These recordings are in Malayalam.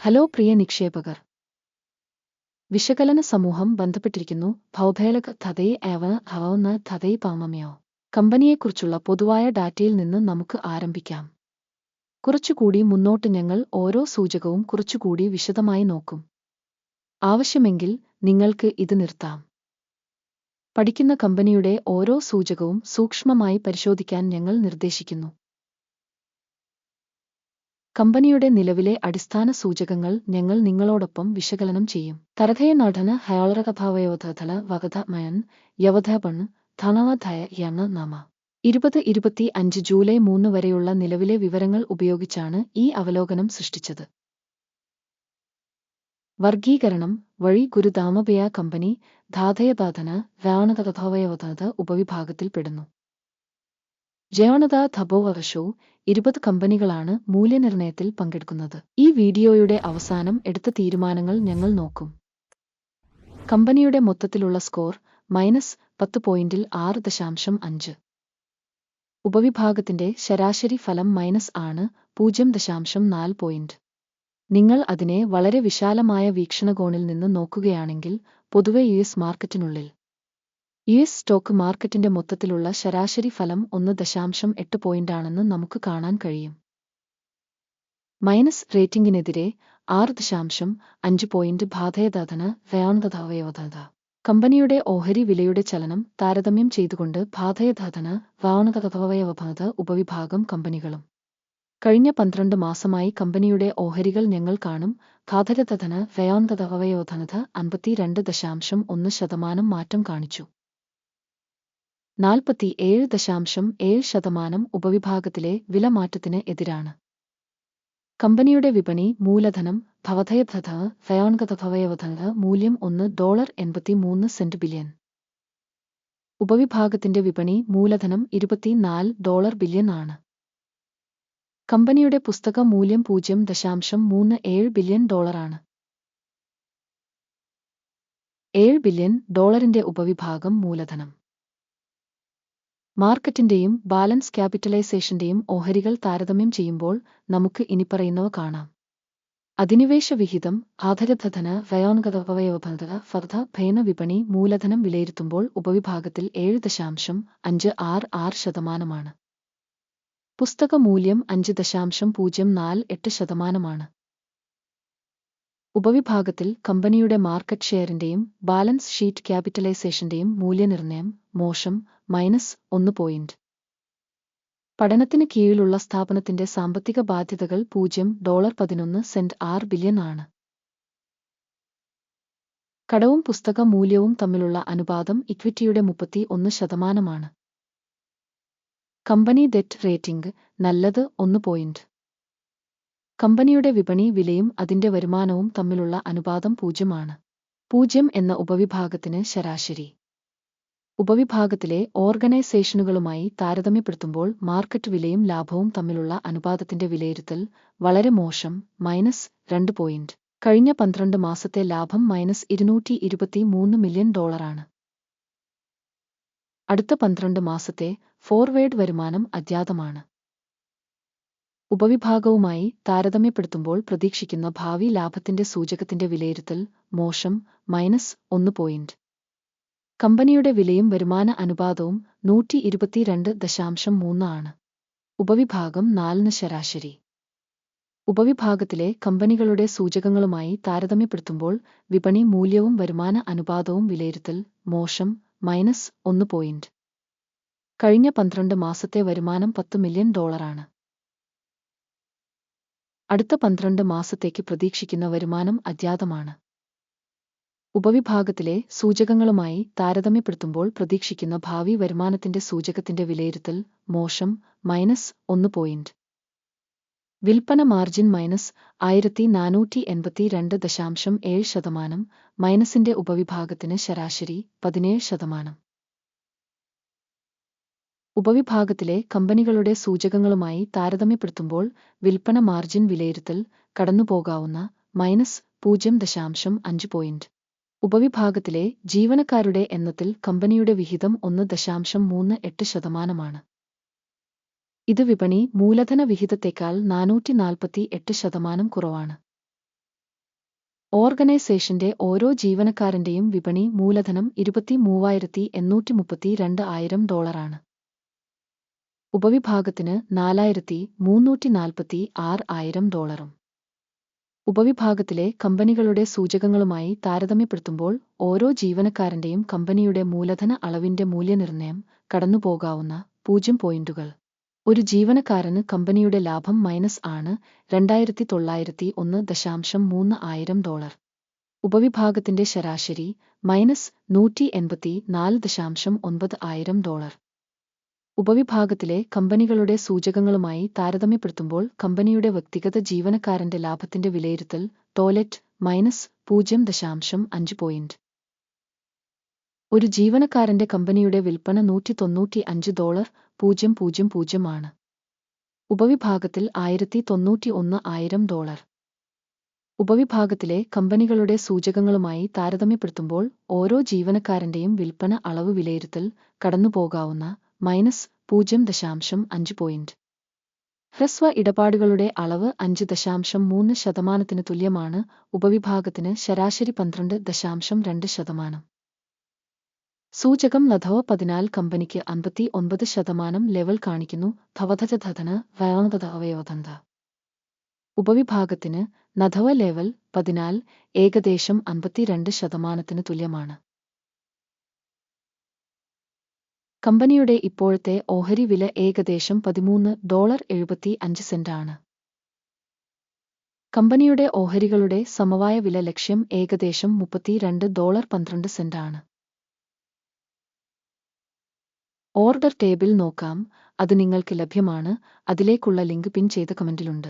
ഹലോ പ്രിയ നിക്ഷേപകർ. വിശകലന സമൂഹം ബന്ധപ്പെട്ടിരിക്കുന്നു. ഭൗഭേലക ധതൈ ഏവ ഹവന്ന് ധതൈ പാമമയോ. കമ്പനിയെക്കുറിച്ചുള്ള പൊതുവായ ഡാറ്റയിൽ നിന്ന് നമുക്ക് ആരംഭിക്കാം. കുറച്ചുകൂടി മുന്നോട്ട് ഞങ്ങൾ ഓരോ സൂചകവും കുറച്ചുകൂടി വിശദമായി നോക്കും. ആവശ്യമെങ്കിൽ നിങ്ങൾക്ക് ഇത് നിർത്താം. പഠിക്കുന്ന കമ്പനിയുടെ ഓരോ സൂചകവും സൂക്ഷ്മമായി പരിശോധിക്കാൻ ഞങ്ങൾ നിർദ്ദേശിക്കുന്നു. കമ്പനിയുടെ നിലവിലെ അടിസ്ഥാന സൂചകങ്ങൾ ഞങ്ങൾ നിങ്ങളോടൊപ്പം വിശകലനം ചെയ്യും. തരഥയ നടന ഹയാളറകഭാവയോധല വകതമയൻ യവധപൺ ധനവധയ എന്ന നാമ. ഇരുപത് ഇരുപത്തി അഞ്ച് ജൂലൈ മൂന്ന് വരെയുള്ള നിലവിലെ വിവരങ്ങൾ ഉപയോഗിച്ചാണ് ഈ അവലോകനം സൃഷ്ടിച്ചത്. വർഗീകരണം വഴി ഗുരുദാമബയ കമ്പനി ധാതയബാധന വ്യാണതകഥവയവധ ഉപവിഭാഗത്തിൽപ്പെടുന്നു ജയോണത ധബോവകഷോ ഇരുപത് കമ്പനികളാണ് മൂല്യനിർണയത്തിൽ പങ്കെടുക്കുന്നത്. ഈ വീഡിയോയുടെ അവസാനം എടുത്ത തീരുമാനങ്ങൾ ഞങ്ങൾ നോക്കും. കമ്പനിയുടെ മൊത്തത്തിലുള്ള സ്കോർ മൈനസ് പത്ത് പോയിന്റിൽ ആറ് ദശാംശം അഞ്ച്. ഉപവിഭാഗത്തിന്റെ ശരാശരി ഫലം മൈനസ് ആണ് പൂജ്യം ദശാംശം നാല് പോയിന്റ്. നിങ്ങൾ അതിനെ വളരെ വിശാലമായ വീക്ഷണകോണിൽ നിന്ന് നോക്കുകയാണെങ്കിൽ പൊതുവെ യു എസ് മാർക്കറ്റിനുള്ളിൽ യു എസ് സ്റ്റോക്ക് മാർക്കറ്റിന്റെ മൊത്തത്തിലുള്ള ശരാശരി ഫലം ഒന്ന് ദശാംശം എട്ട് പോയിന്റാണെന്ന് നമുക്ക് കാണാൻ കഴിയും. മൈനസ് റേറ്റിംഗിനെതിരെ ആറ് ദശാംശം അഞ്ച് പോയിന്റ് ബാധയദാധന വയാണതാവയോധത കമ്പനിയുടെ ഓഹരി വിലയുടെ ചലനം താരതമ്യം ചെയ്തുകൊണ്ട് ബാധയദാധന വ്യാണതവയവബാധ ഉപവിഭാഗം കമ്പനികളും. കഴിഞ്ഞ പന്ത്രണ്ട് മാസമായി കമ്പനിയുടെ ഓഹരികൾ ഞങ്ങൾ കാണും. ഖാതരതധന വ്യയാന്തതവയോധനത അൻപത്തിരണ്ട് ദശാംശം ഒന്ന് ശതമാനം മാറ്റം കാണിച്ചു. നാൽപ്പത്തി ഏഴ് ദശാംശം ഏഴ് ശതമാനം ഉപവിഭാഗത്തിലെ വിലമാറ്റത്തിന് എതിരാണ്. കമ്പനിയുടെ വിപണി മൂലധനം ഭവധയധത ഫയോൺഗതഭവയവധ മൂല്യം ഒന്ന് ഡോളർ എൺപത്തിമൂന്ന് സെന്റ് ബില്യൺ. ഉപവിഭാഗത്തിന്റെ വിപണി മൂലധനം ഇരുപത്തിനാല് ഡോളർ ബില്യൺ ആണ്. കമ്പനിയുടെ പുസ്തക മൂല്യം പൂജ്യം ദശാംശം മൂന്ന് ഏഴ് ബില്യൺ ഡോളറാണ് ഏഴ് ബില്യൺ ഡോളറിന്റെ ഉപവിഭാഗം മൂലധനം. മാർക്കറ്റിന്റെയും ബാലൻസ് ക്യാപിറ്റലൈസേഷന്റെയും ഓഹരികൾ താരതമ്യം ചെയ്യുമ്പോൾ നമുക്ക് ഇനിപ്പറയുന്നവ കാണാം. അധിനിവേശ വിഹിതം ആധരധന വയോൺഗതവയവബന്ധ ഫർദ്ധ ഭേന വിപണി മൂലധനം വിലയിരുത്തുമ്പോൾ ഉപവിഭാഗത്തിൽ ഏഴ് ദശാംശം അഞ്ച് ആറ് ആറ് ശതമാനമാണ്. പുസ്തക മൂല്യം അഞ്ച് ദശാംശം പൂജ്യം നാല് എട്ട് ശതമാനമാണ്. ഉപവിഭാഗത്തിൽ കമ്പനിയുടെ മാർക്കറ്റ് ഷെയറിന്റെയും ബാലൻസ് ഷീറ്റ് ക്യാപിറ്റലൈസേഷന്റെയും മൂല്യനിർണയം മോശം മൈനസ് ഒന്ന് പോയിന്റ് പഠനത്തിന് കീഴിലുള്ള സ്ഥാപനത്തിന്റെ സാമ്പത്തിക ബാധ്യതകൾ പൂജ്യം ഡോളർ പതിനൊന്ന് സെന്റ് ആറ് ബില്യൺ ആണ്. കടവും പുസ്തക മൂല്യവും തമ്മിലുള്ള അനുപാതം ഇക്വിറ്റിയുടെ മുപ്പത്തി ഒന്ന് ശതമാനമാണ്. കമ്പനി ഡെറ്റ് റേറ്റിംഗ് നല്ലത് ഒന്ന് പോയിന്റ് കമ്പനിയുടെ വിപണി വിലയും അതിന്റെ വരുമാനവും തമ്മിലുള്ള അനുപാതം പൂജ്യമാണ്. പൂജ്യം എന്ന ഉപവിഭാഗത്തിന് ശരാശരി. ഉപവിഭാഗത്തിലെ ഓർഗനൈസേഷനുകളുമായി താരതമ്യപ്പെടുത്തുമ്പോൾ മാർക്കറ്റ് വിലയും ലാഭവും തമ്മിലുള്ള അനുപാതത്തിന്റെ വിലയിരുത്തൽ വളരെ മോശം മൈനസ് രണ്ട് പോയിന്റ്. കഴിഞ്ഞ പന്ത്രണ്ട് മാസത്തെ ലാഭം മൈനസ് ഇരുന്നൂറ്റി ഇരുപത്തി മൂന്ന് മില്യൺ ഡോളറാണ്. അടുത്ത പന്ത്രണ്ട് മാസത്തെ ഫോർവേഡ് വരുമാനം അജ്ഞാതമാണ്. ഉപവിഭാഗവുമായി താരതമ്യപ്പെടുത്തുമ്പോൾ പ്രതീക്ഷിക്കുന്ന ഭാവി ലാഭത്തിന്റെ സൂചകത്തിന്റെ വിലയിരുത്തൽ മോശം മൈനസ് ഒന്ന് പോയിന്റ് കമ്പനിയുടെ വിലയും വരുമാന അനുപാതവും നൂറ്റി ഇരുപത്തിരണ്ട് ദശാംശം മൂന്ന് ആണ്. ഉപവിഭാഗം നാലിന് ശരാശരി. ഉപവിഭാഗത്തിലെ കമ്പനികളുടെ സൂചകങ്ങളുമായി താരതമ്യപ്പെടുത്തുമ്പോൾ വിപണി മൂല്യവും വരുമാന അനുപാതവും വിലയിരുത്തൽ മോശം മൈനസ് ഒന്ന് പോയിന്റ് കഴിഞ്ഞ പന്ത്രണ്ട് മാസത്തെ വരുമാനം പത്ത് മില്യൺ ഡോളറാണ് അടുത്ത പന്ത്രണ്ട് മാസത്തേക്ക് പ്രതീക്ഷിക്കുന്ന വരുമാനം അജ്ഞാതമാണ്. ഉപവിഭാഗത്തിലെ സൂചകങ്ങളുമായി താരതമ്യപ്പെടുത്തുമ്പോൾ പ്രതീക്ഷിക്കുന്ന ഭാവി വരുമാനത്തിന്റെ സൂചകത്തിന്റെ വിലയിരുത്തൽ മോശം മൈനസ് ഒന്ന് പോയിന്റ്. വിൽപ്പന മാർജിൻ മൈനസ് ആയിരത്തി നാനൂറ്റി എൺപത്തിരണ്ട് ദശാംശം ഏഴ് ശതമാനം മൈനസിന്റെ ഉപവിഭാഗത്തിന് ശരാശരി പതിനേഴ് ശതമാനം. ഉപവിഭാഗത്തിലെ കമ്പനികളുടെ സൂചകങ്ങളുമായി താരതമ്യപ്പെടുത്തുമ്പോൾ വിൽപ്പന മാർജിൻ വിലയിരുത്തൽ കടന്നുപോകാവുന്ന മൈനസ് പൂജ്യം ദശാംശം അഞ്ച് പോയിന്റ്. ഉപവിഭാഗത്തിലെ ജീവനക്കാരുടെ എണ്ണത്തിൽ കമ്പനിയുടെ വിഹിതം ഒന്ന് ദശാംശം മൂന്ന് എട്ട് ശതമാനമാണ്. ഇത് വിപണി മൂലധന വിഹിതത്തേക്കാൾ നാനൂറ്റി നാൽപ്പത്തി എട്ട് ശതമാനം കുറവാണ്. ഓർഗനൈസേഷന്റെ ഓരോ ജീവനക്കാരന്റെയും വിപണി മൂലധനം ഇരുപത്തി മൂവായിരത്തി എണ്ണൂറ്റി മുപ്പത്തി രണ്ട് ആയിരം ഡോളറാണ്. ഉപവിഭാഗത്തിന് നാലായിരത്തി മുന്നൂറ്റി നാൽപ്പത്തി ആറ് ആയിരം ഡോളറും. ഉപവിഭാഗത്തിലെ കമ്പനികളുടെ സൂചകങ്ങളുമായി താരതമ്യപ്പെടുത്തുമ്പോൾ ഓരോ ജീവനക്കാരന്റെയും കമ്പനിയുടെ മൂലധന അളവിന്റെ മൂല്യനിർണയം കടന്നുപോകാവുന്ന പൂജ്യം പോയിന്റുകൾ. ഒരു ജീവനക്കാരന് കമ്പനിയുടെ ലാഭം മൈനസ് ആണ് രണ്ടായിരത്തി തൊള്ളായിരത്തി ഒന്ന് ദശാംശം മൂന്ന് ആയിരം ഡോളർ. ഉപവിഭാഗത്തിന്റെ ശരാശരി മൈനസ് നൂറ്റി എൺപത്തി നാല് ദശാംശം ഒൻപത് ആയിരം ഡോളർ. ഉപവിഭാഗത്തിലെ കമ്പനികളുടെ സൂചകങ്ങളുമായി താരതമ്യപ്പെടുത്തുമ്പോൾ കമ്പനിയുടെ വ്യക്തിഗത ജീവനക്കാരന്റെ ലാഭത്തിന്റെ വിലയിരുത്തൽ ടോയ്ലറ്റ് മൈനസ് പൂജ്യം ദശാംശം അഞ്ച് പോയിന്റ് ഒരു ജീവനക്കാരന്റെ കമ്പനിയുടെ വിൽപ്പന നൂറ്റി തൊണ്ണൂറ്റി അഞ്ച് ഡോളർ പൂജ്യം പൂജ്യം പൂജ്യം ആണ്. ഉപവിഭാഗത്തിൽ ആയിരത്തി തൊണ്ണൂറ്റി ഒന്ന് ആയിരം ഡോളർ. ഉപവിഭാഗത്തിലെ കമ്പനികളുടെ സൂചകങ്ങളുമായി താരതമ്യപ്പെടുത്തുമ്പോൾ ഓരോ ജീവനക്കാരന്റെയും വിൽപ്പന അളവ് വിലയിരുത്തൽ കടന്നുപോകാവുന്ന മൈനസ് പൂജ്യം ദശാംശം അഞ്ച് പോയിന്റ് ഹ്രസ്വ ഇടപാടുകളുടെ അളവ് അഞ്ച് ദശാംശം മൂന്ന് ശതമാനത്തിന് തുല്യമാണ്. ഉപവിഭാഗത്തിന് ശരാശരി പന്ത്രണ്ട് ദശാംശം രണ്ട് ശതമാനം. സൂചകം ലധവ പതിനാല് കമ്പനിക്ക് അമ്പത്തി ഒൻപത് ശതമാനം ലെവൽ കാണിക്കുന്നു. ധവധജധന വയോധത അവയോധന്ത ഉപവിഭാഗത്തിന് നധവ ലെവൽ പതിനാൽ ഏകദേശം അമ്പത്തിരണ്ട് ശതമാനത്തിന് തുല്യമാണ്. കമ്പനിയുടെ ഇപ്പോഴത്തെ ഓഹരി വില ഏകദേശം പതിമൂന്ന് ഡോളർ എഴുപത്തി അഞ്ച് സെന്റാണ്. കമ്പനിയുടെ ഓഹരികളുടെ സമവായ വില ലക്ഷ്യം ഏകദേശം മുപ്പത്തിരണ്ട് ഡോളർ പന്ത്രണ്ട് സെന്റാണ്. ഓർഡർ ടേബിൾ നോക്കാം. അത് നിങ്ങൾക്ക് ലഭ്യമാണ്. അതിലേക്കുള്ള ലിങ്ക് പിൻ ചെയ്ത കമന്റിലുണ്ട്.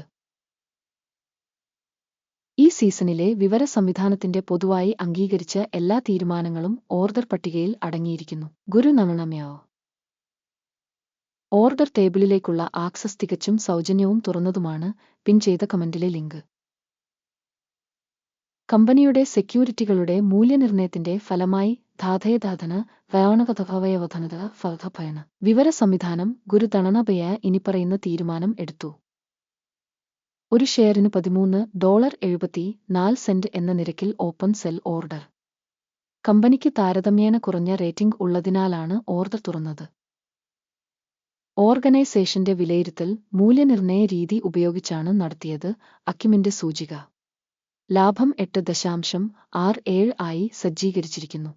ഈ സീസണിലെ വിവര സംവിധാനത്തിന്റെ പൊതുവായി അംഗീകരിച്ച എല്ലാ തീരുമാനങ്ങളും ഓർഡർ പട്ടികയിൽ അടങ്ങിയിരിക്കുന്നു. ഗുരു നമണമയോ. ഓർഡർ ടേബിളിലേക്കുള്ള ആക്സസ് തികച്ചും സൗജന്യവും തുറന്നതുമാണ് പിൻ ചെയ്ത കമന്റിലെ ലിങ്ക്. കമ്പനിയുടെ സെക്യൂരിറ്റികളുടെ മൂല്യനിർണയത്തിന്റെ ഫലമായി ധാതയധാതന വയോണകഥഭവയവധനത ഫലഭയന വിവര സംവിധാനം ഗുരുതണനഭയ ഇനിപ്പറയുന്ന തീരുമാനം എടുത്തു. ഒരു ഷെയറിന് പതിമൂന്ന് ഡോളർ എഴുപത്തി നാല് സെന്റ് എന്ന നിരക്കിൽ ഓപ്പൺ സെൽ ഓർഡർ. കമ്പനിക്ക് താരതമ്യേന കുറഞ്ഞ റേറ്റിംഗ് ഉള്ളതിനാലാണ് ഓർഡർ തുറന്നത്. ഓർഗനൈസേഷന്റെ വിലയിരുത്തൽ മൂല്യനിർണയ രീതി ഉപയോഗിച്ചാണ് നടത്തിയത് അക്കിമിന്റെ സൂചിക. ലാഭം എട്ട് ദശാംശം ആറ് ഏഴ് ആയി സജ്ജീകരിച്ചിരിക്കുന്നു.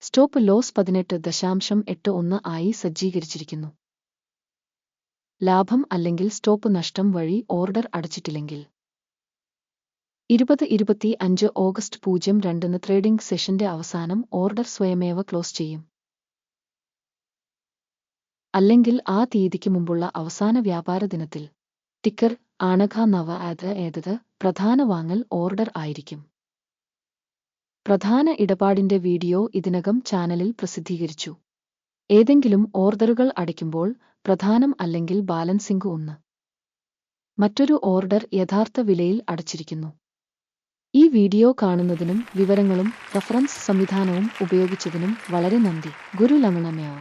സ്റ്റോപ്പ് ലോസ് പതിനെട്ട് ദശാംശം എട്ട് ഒന്ന് ആയി സജ്ജീകരിച്ചിരിക്കുന്നു. ലാഭം അല്ലെങ്കിൽ സ്റ്റോപ്പ് നഷ്ടം വഴി ഓർഡർ അടച്ചിട്ടില്ലെങ്കിൽ. ഇരുപത് ഇരുപത്തി അഞ്ച് ഓഗസ്റ്റ് പൂജ്യം രണ്ടിന് ട്രേഡിംഗ് സെഷന്റെ അവസാനം ഓർഡർ സ്വയമേവ ക്ലോസ് ചെയ്യും. അല്ലെങ്കിൽ ആ തീയതിക്ക് മുമ്പുള്ള അവസാന വ്യാപാര ദിനത്തിൽ. ടിക്കർ ആണഘ നവ അത് ഏതത് പ്രധാന വാങ്ങൽ ഓർഡർ ആയിരിക്കും. പ്രധാന ഇടപാടിന്റെ വീഡിയോ ഇതിനകം ചാനലിൽ പ്രസിദ്ധീകരിച്ചു. ഏതെങ്കിലും ഓർഡറുകൾ അടയ്ക്കുമ്പോൾ പ്രധാനം അല്ലെങ്കിൽ ബാലൻസിംഗ് ഒന്ന്. മറ്റൊരു ഓർഡർ യഥാർത്ഥ വിലയിൽ അടച്ചിരിക്കുന്നു. ഈ വീഡിയോ കാണുന്നതിനും വിവരങ്ങളും റഫറൻസ് സംവിധാനവും ഉപയോഗിച്ചതിനും വളരെ നന്ദി. ഗുരു ലമണമയോ